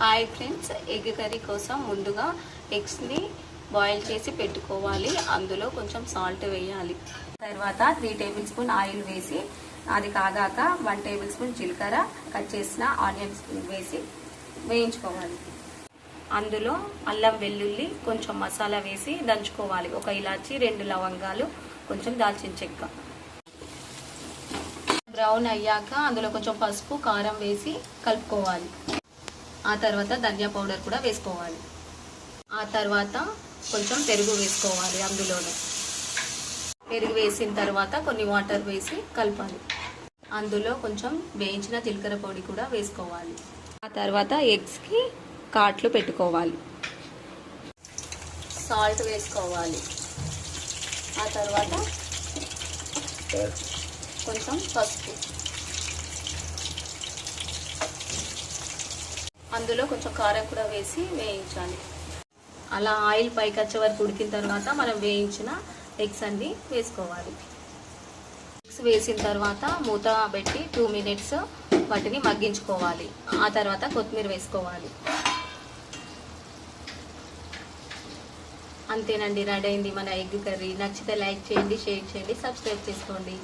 Hi friends egg curry కోసం ముందుగా ఎగ్స్ని బాయిల్ చేసి పెట్టుకోవాలి. అందులో కొంచెం సాల్ట్ వేయాలి. తర్వాత త్రీ టేబుల్ స్పూన్ ఆయిల్ వేసి అది కాగాక వన్ టేబుల్ స్పూన్ జీలకర్ర కట్ చేసిన ఆనియన్స్ వేసి వేయించుకోవాలి. అందులో అల్లం వెల్లుల్లి కొంచెం మసాలా వేసి దంచుకోవాలి. ఒక ఇలాచి రెండు లవంగాలు కొంచెం దాల్చిన చెక్క. బ్రౌన్ అయ్యాక అందులో కొంచెం పసుపు కారం వేసి కలుపుకోవాలి. ఆ తర్వాత ధనియా పౌడర్ కూడా వేసుకోవాలి. ఆ తర్వాత కొంచెం పెరుగు వేసుకోవాలి అందులోనే. పెరుగు వేసిన తర్వాత కొన్ని వాటర్ వేసి కలపాలి. అందులో కొంచెం వేయించిన జీలకర్ర పొడి కూడా వేసుకోవాలి. ఆ తర్వాత ఎగ్స్కి కాట్లు పెట్టుకోవాలి. సాల్ట్ వేసుకోవాలి. ఆ తర్వాత కొంచెం పసుపు. అందులో కొంచెం కారం కూడా వేసి వేయించాలి. అలా ఆయిల్ పైకి వచ్చే వరకు ఉడికిన తర్వాత మనం వేయించిన ఎగ్స్ అన్ని వేసుకోవాలి. ఎగ్స్ వేసిన తర్వాత మూత పెట్టి టూ మినిట్స్ వాటిని మగ్గించుకోవాలి. ఆ తర్వాత కొత్తిమీర వేసుకోవాలి. అంతేనండి రెడీ అయింది మన ఎగ్ కర్రీ. నచ్చితే లైక్ చేయండి షేర్ చేయండి సబ్స్క్రైబ్ చేసుకోండి.